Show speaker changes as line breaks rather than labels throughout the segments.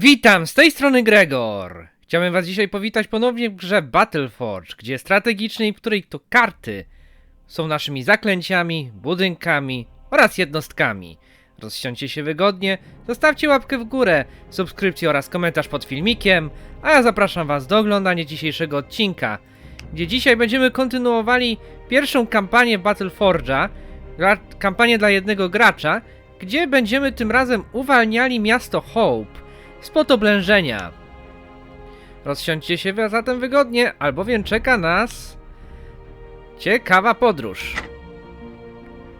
Witam, z tej strony Gregor. Chciałem was dzisiaj powitać ponownie w grze Battleforge, gdzie strategicznej, w której to karty są naszymi zaklęciami, budynkami oraz jednostkami. Rozsiądźcie się wygodnie, zostawcie łapkę w górę, subskrypcję oraz komentarz pod filmikiem, a ja zapraszam was do oglądania dzisiejszego odcinka, gdzie dzisiaj będziemy kontynuowali pierwszą kampanię Battleforge'a, kampanię dla jednego gracza, gdzie będziemy tym razem uwalniali miasto Hope spod oblężenia. Rozsiądźcie się zatem wygodnie, albowiem czeka nas ciekawa podróż.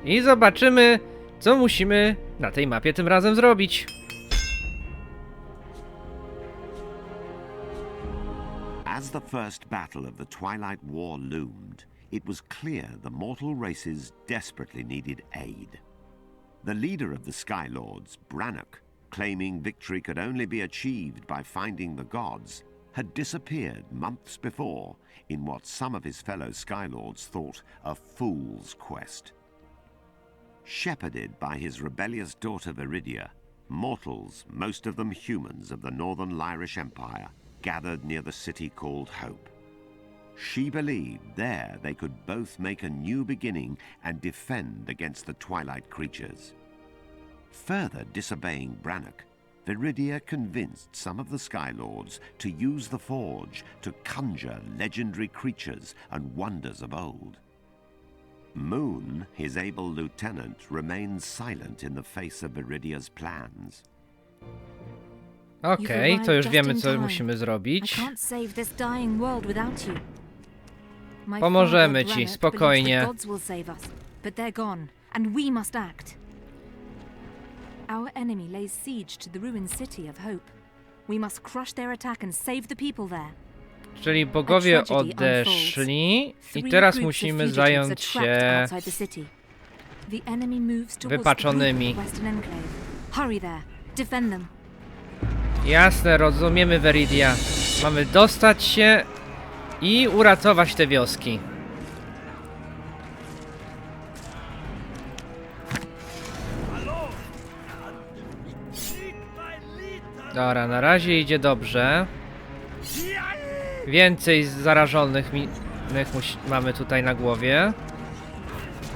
I zobaczymy, co musimy na tej mapie tym razem zrobić.
As the first battle of the Twilight War loomed, it was clear the mortal races desperately needed aid. The leader of the Sky Lords, Brannock, claiming victory could only be achieved by finding the gods, had disappeared months before in what some of his fellow Sky Lords thought a fool's quest. Shepherded by his rebellious daughter Viridia, mortals, most of them humans of the northern Lyrish Empire, gathered near the city called Hope. She believed there they could both make a new beginning and defend against the Twilight creatures. Further disobeying Brannock, Viridia convinced some of the Sky Lords to use the Forge to conjure legendary creatures and wonders of old. Moon, his able lieutenant, remains silent in the face of Viridia's plans.
Okej, to już wiemy, co musimy
I
zrobić.
can't save this dying world without you. My
Pomożemy
father
ci,
Brannock
spokojnie.
Our enemy lays siege to the ruined city of Hope. We must crush their attack and save the people there.
Czyli bogowie odeszli i teraz musimy zająć się wypaczonymi. Jasne, rozumiemy Veridia. Mamy dostać się i uratować te wioski. Dobra, na razie idzie dobrze. Więcej zarażonych mi mamy tutaj na głowie.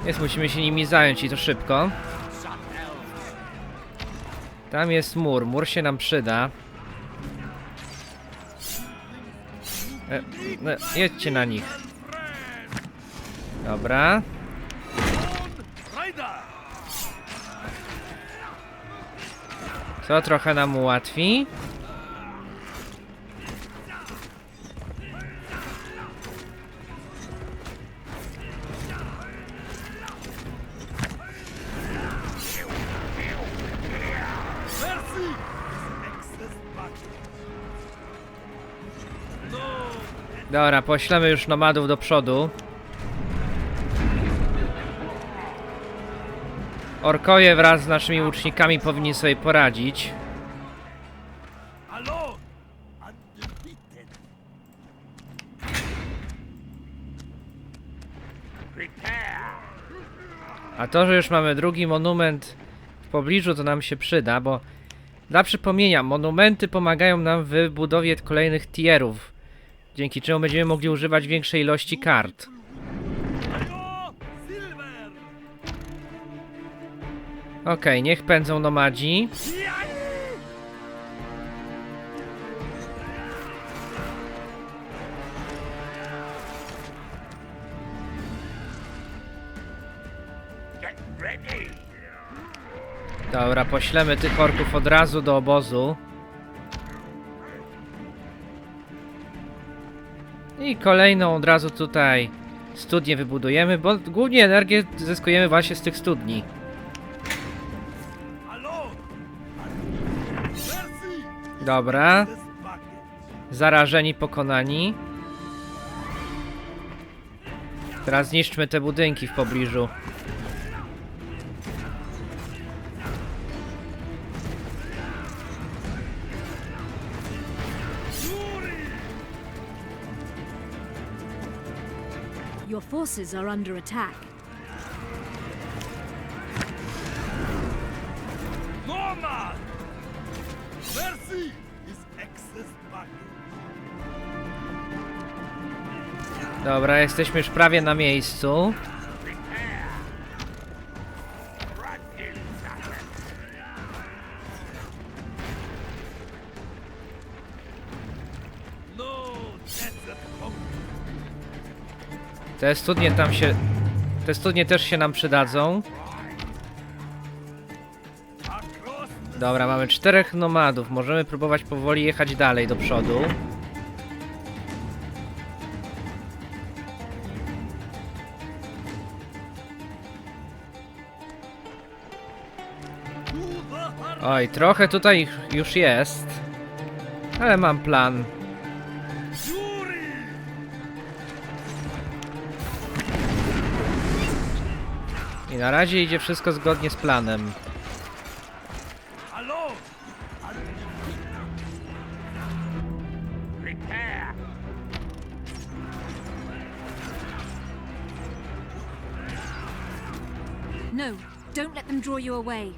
Więc musimy się nimi zająć i to szybko. Tam jest mur, mur się nam przyda. E, no, jedźcie na nich. Dobra. Co trochę nam ułatwi. Dobra, poślemy już nomadów do przodu. Orkoje wraz z naszymi łucznikami powinni sobie poradzić. A to, że już mamy drugi monument w pobliżu, to nam się przyda, bo dla przypomnienia, monumenty pomagają nam w budowie kolejnych tierów, dzięki czemu będziemy mogli używać większej ilości kart. Okej, niech pędzą nomadzi. Dobra, poślemy tych orków od razu do obozu. I kolejną od razu tutaj studnię wybudujemy, bo głównie energię zyskujemy właśnie z tych studni. Dobra, zarażeni, pokonani. Teraz zniszczmy te budynki w pobliżu.
Your forces are under attack.
Dobra, jesteśmy już prawie na miejscu. Te studnie tam się... Te studnie też się nam przydadzą. Dobra, mamy czterech nomadów. Możemy próbować powoli jechać dalej do przodu. Oj, trochę tutaj już jest. Ale mam plan. I na razie idzie wszystko zgodnie z planem.
No, don't let them draw you away.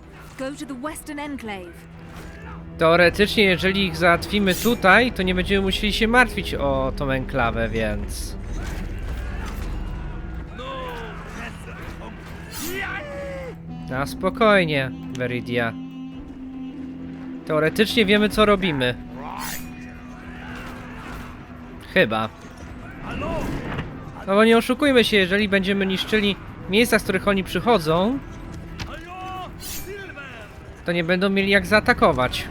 Teoretycznie, jeżeli ich załatwimy tutaj, to nie będziemy musieli się martwić o tą enklawę, więc... Na spokojnie, Veridia. Teoretycznie wiemy, co robimy. Chyba. No bo nie oszukujmy się, jeżeli będziemy niszczyli miejsca, z których oni przychodzą. To nie będą mieli jak zaatakować.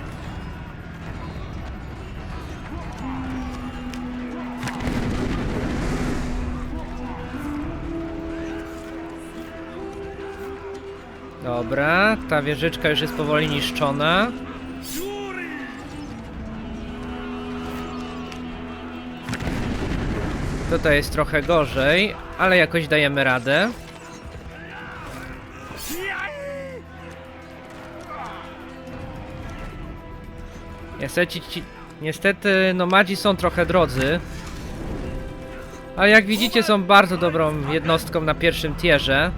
Dobra, ta wieżyczka już jest powoli niszczona. Tutaj jest trochę gorzej, ale jakoś dajemy radę. Niestety, ci, niestety nomadzi są trochę drodzy. Ale jak widzicie są bardzo dobrą jednostką na pierwszym tierze.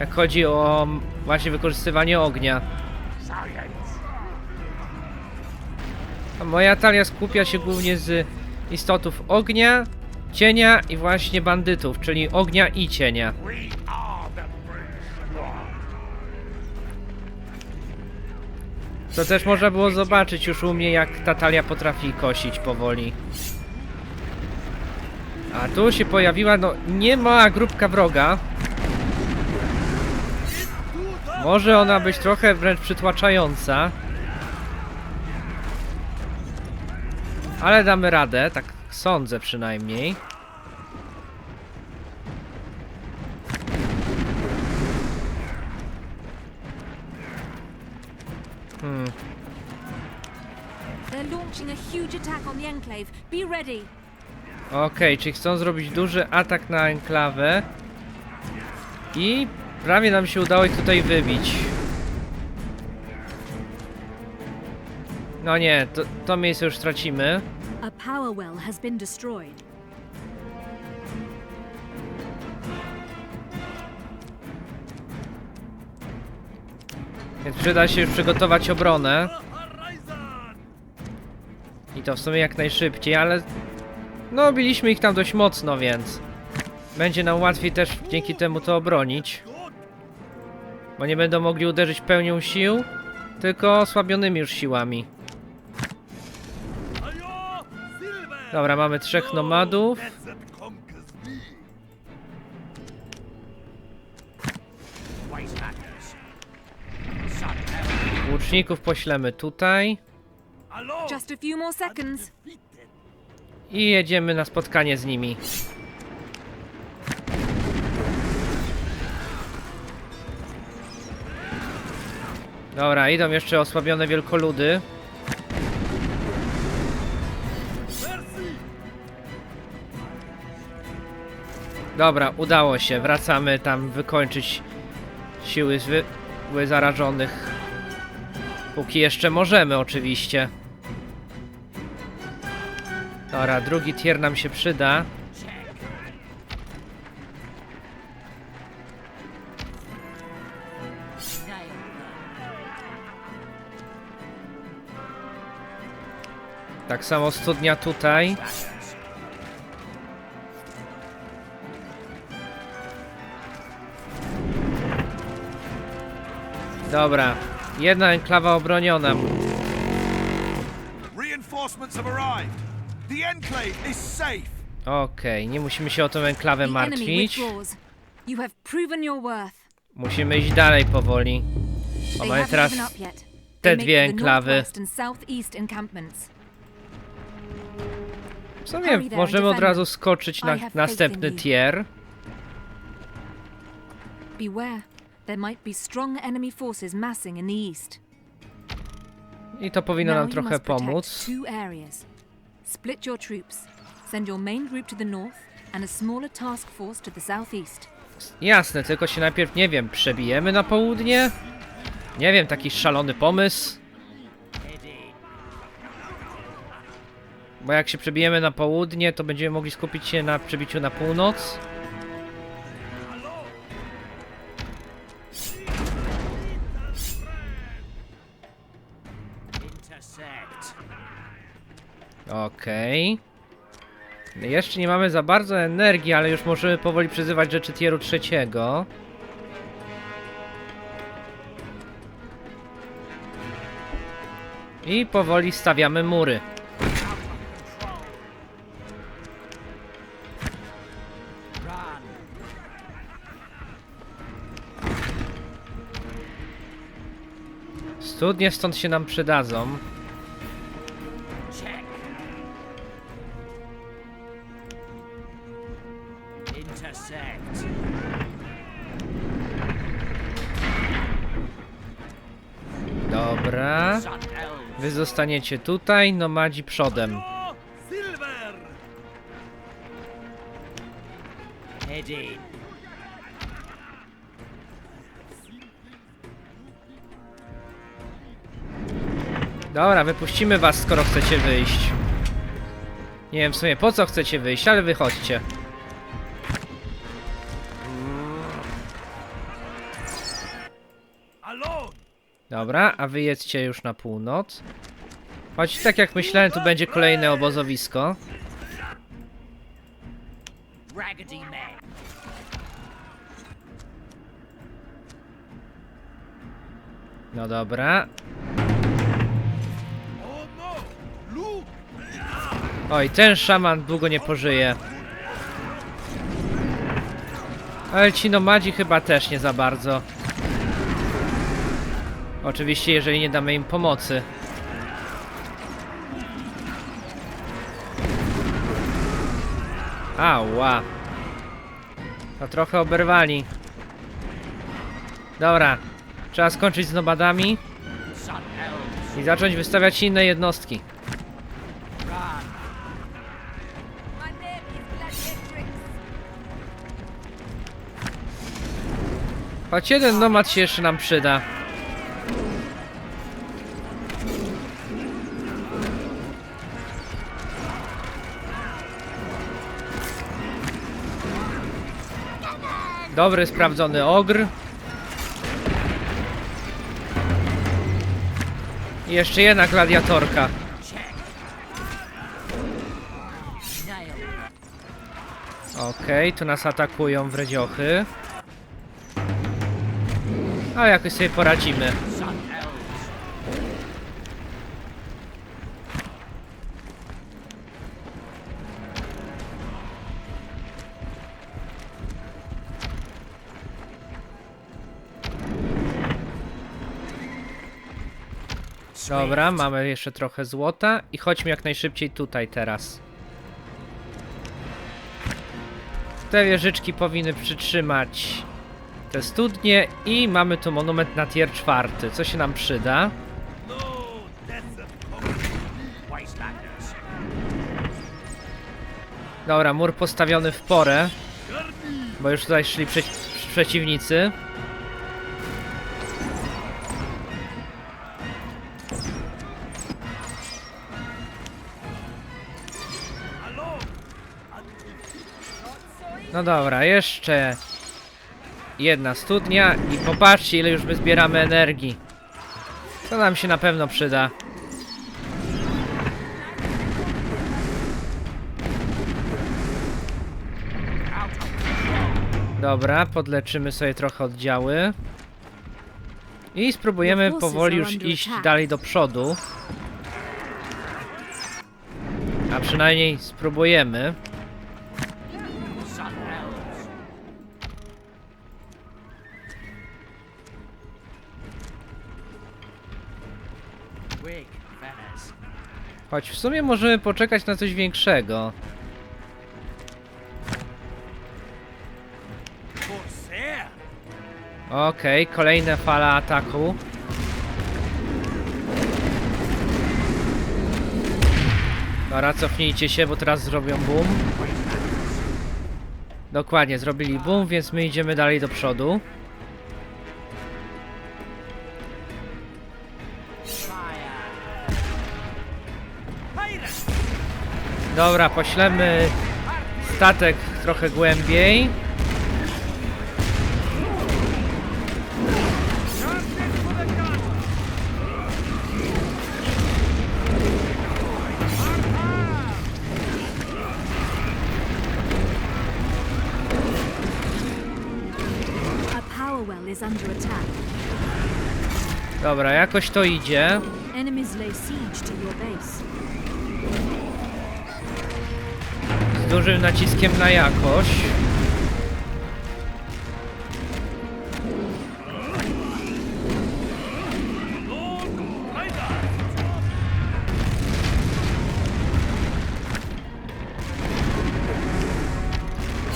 Jak chodzi o właśnie wykorzystywanie ognia. A moja talia skupia się głównie z istotów ognia, cienia i właśnie bandytów, czyli ognia i cienia. To też można było zobaczyć już u mnie, jak ta talia potrafi kosić powoli. A tu się pojawiła, no, nie mała grupka wroga. Może ona być trochę wręcz przytłaczająca. Ale damy radę, tak sądzę przynajmniej. Okej, czyli chcą zrobić duży atak na enklawę. I prawie nam się udało ich tutaj wybić. No nie, to, to miejsce już tracimy.
A power well has been destroyed.
Więc przyda się już przygotować obronę. I to w sumie jak najszybciej, ale... No, biliśmy ich tam dość mocno, więc... Będzie nam łatwiej też dzięki temu to obronić. Bo nie będą mogli uderzyć pełnią sił, tylko osłabionymi już siłami. Dobra, mamy trzech nomadów. Łuczników poślemy tutaj.
Alone.
Just a few more seconds.
Defeated.
I jedziemy na spotkanie z nimi. Dobra, idą jeszcze osłabione wielkoludy. Dobra, udało się. Wracamy tam wykończyć siły zarażonych. Póki jeszcze możemy, oczywiście. Dobra, drugi tier nam się przyda. Tak samo studnia tutaj. Dobra, jedna enklawa obroniona.
The enclave is safe.
Okej, nie musimy się o tę enklawę martwić. Musimy iść dalej powoli. O, mamy teraz te dwie enklawy. W sumie możemy od razu skoczyć na następny tier. I to powinno nam trochę pomóc.
Split your troops. Send your main group to the north and a smaller task force to the southeast.
Jasne, tylko się najpierw, nie wiem, przebijemy na południe? Nie wiem, taki szalony pomysł. Bo jak się przebijemy na południe, to będziemy mogli skupić się na przebiciu na północ. Okej. Jeszcze nie mamy za bardzo energii, ale już możemy powoli przyzywać rzeczy tieru trzeciego. I powoli stawiamy mury. Studnie stąd się nam przydadzą. Zostaniecie tutaj, nomadzi przodem.
Silver.
Dobra, wypuścimy was, skoro chcecie wyjść. Nie wiem w sumie po co chcecie wyjść, ale wychodźcie. Dobra, a wy jedźcie już na północ. Choć tak jak myślałem, tu będzie kolejne obozowisko. No dobra. Oj, ten szaman długo nie pożyje. Ale ci nomadzi chyba też nie za bardzo. Oczywiście, jeżeli nie damy im pomocy. Ała. To trochę oberwali. Dobra. Trzeba skończyć z
elves.
i zacząć wystawiać inne jednostki. Choć jeden nomad się jeszcze nam przyda. Dobry, sprawdzony ogr. I jeszcze jedna gladiatorka. Okej, tu nas atakują wredziochy. Ale jakoś sobie poradzimy. Dobra, mamy jeszcze trochę złota i chodźmy jak najszybciej tutaj teraz. Te wieżyczki powinny przytrzymać te studnie i mamy tu monument na tier czwarty, co się nam przyda. Dobra, mur postawiony w porę, bo już tutaj szli prze przeciwnicy. No dobra, jeszcze jedna studnia i popatrzcie ile już my zbieramy energii. To nam się na pewno przyda. Dobra, podleczymy sobie trochę oddziały. I spróbujemy powoli już iść dalej do przodu. A przynajmniej spróbujemy. Choć w sumie możemy poczekać na coś większego. Okej, kolejna fala ataku. Dobra, cofnijcie się, bo teraz zrobią boom. Dokładnie, zrobili boom, więc my idziemy dalej do przodu. Dobra, poślemy statek trochę głębiej.
Is under attack.
Dobra, jakoś to idzie.
Enemies lay siege to your base.
Z dużym naciskiem na jakość.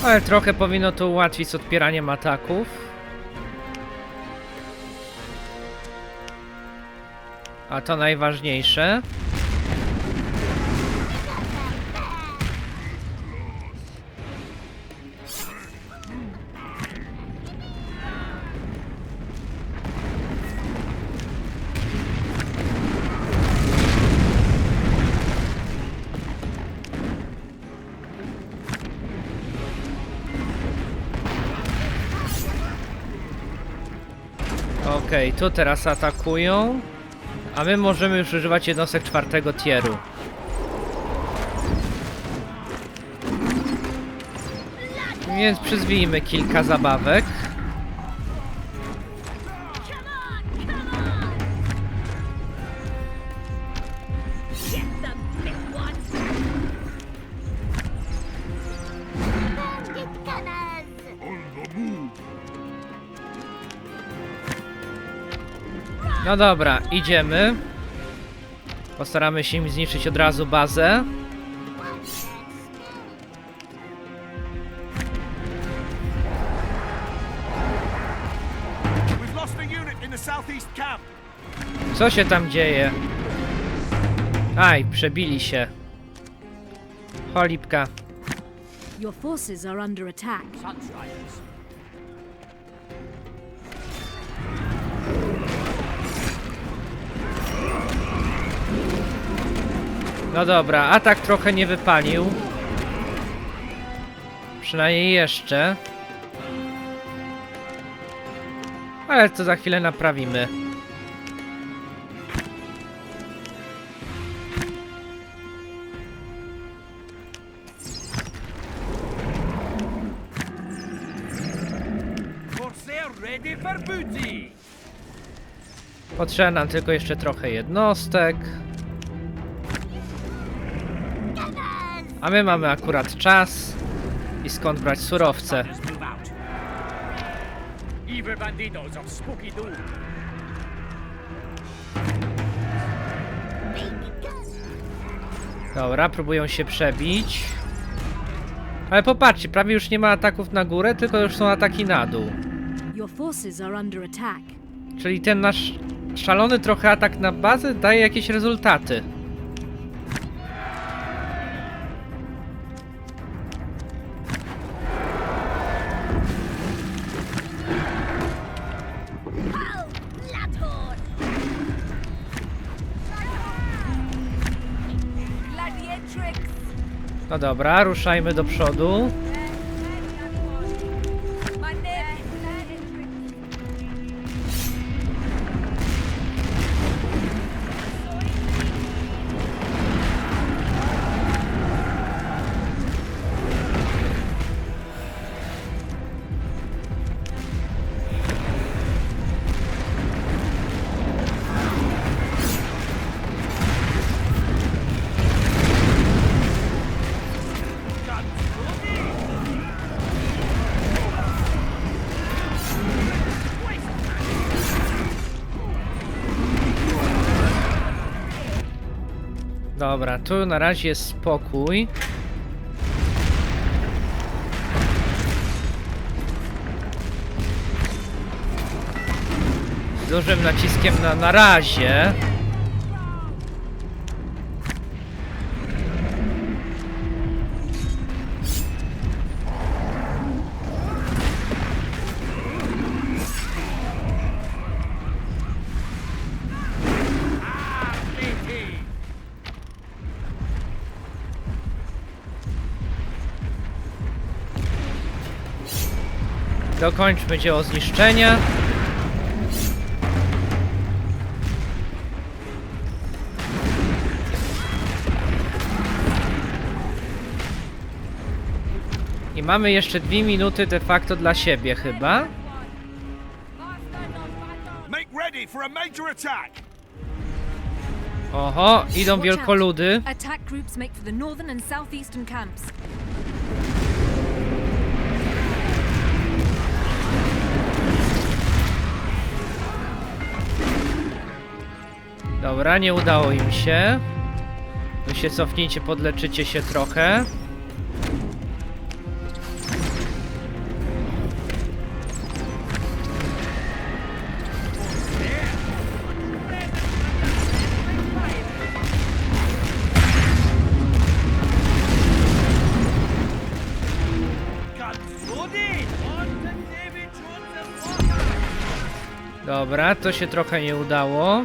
Ale trochę powinno to ułatwić z odpieraniem ataków. A to najważniejsze. Okej, tu teraz atakują. A my możemy już używać jednostek czwartego tieru. Więc przyzwijmy kilka zabawek. No dobra, idziemy. Postaramy się im zniszczyć od razu bazę. Co się tam dzieje? Aj, przebili się. Cholipka.
Your forces are under attack.
No dobra, atak trochę nie wypalił. Przynajmniej jeszcze. Ale to za chwilę naprawimy. Potrzeba nam tylko jeszcze trochę jednostek. A my mamy akurat czas i skąd brać surowce. Dobra, próbują się przebić. Ale popatrzcie, prawie już nie ma ataków na górę, tylko już są ataki na dół. Czyli ten nasz szalony trochę atak na bazę daje jakieś rezultaty. No dobra, ruszajmy do przodu. Dobra, tu na razie jest spokój. Z dużym naciskiem na na razie. Dokończmy dzieło zniszczenia. I mamy jeszcze dwie minuty de facto dla siebie chyba. Oho, idą wielkoludy. Dobra, nie udało im się. Wy się cofnijcie, podleczycie się trochę. Dobra, to się trochę nie udało.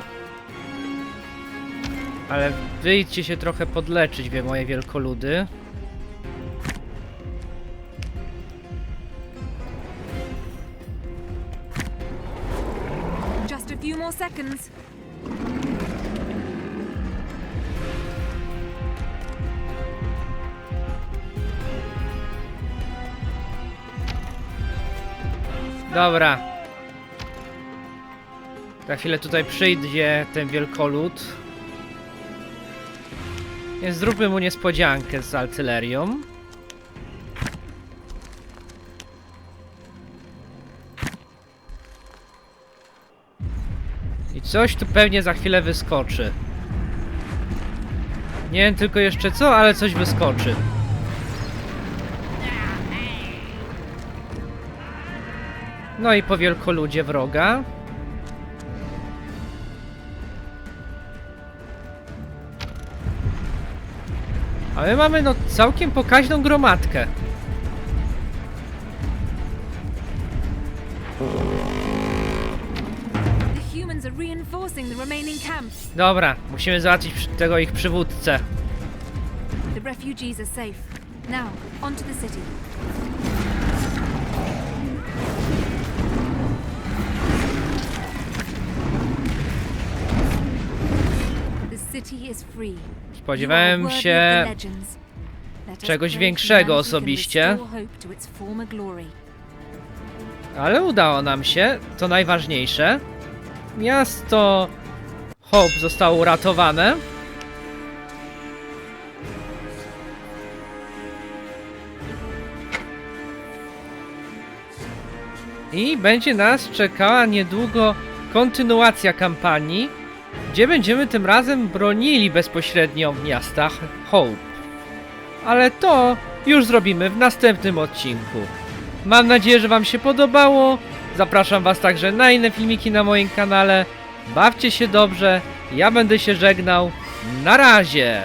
Ale wyjdźcie się trochę podleczyć, wie moje wielkoludy.
Just a few more seconds.
Dobra. Za chwilę tutaj przyjdzie ten wielkolud. Więc zróbmy mu niespodziankę z artylerią. I coś tu pewnie za chwilę wyskoczy. Nie wiem tylko jeszcze co, ale coś wyskoczy. No i po wielkoludzie wroga. A my mamy no całkiem pokaźną gromadkę. Dobra, musimy załatwić tego ich przywódcę.
The refugees are safe. Now, on to the city.
Spodziewałem się czegoś większego osobiście. Ale udało nam się, to najważniejsze. Miasto Hope zostało uratowane. I będzie nas czekała niedługo kontynuacja kampanii, gdzie będziemy tym razem bronili bezpośrednio miasta Hope. Ale to już zrobimy w następnym odcinku. Mam nadzieję, że Wam się podobało. Zapraszam Was także na inne filmiki na moim kanale. Bawcie się dobrze. Ja będę się żegnał. Na razie!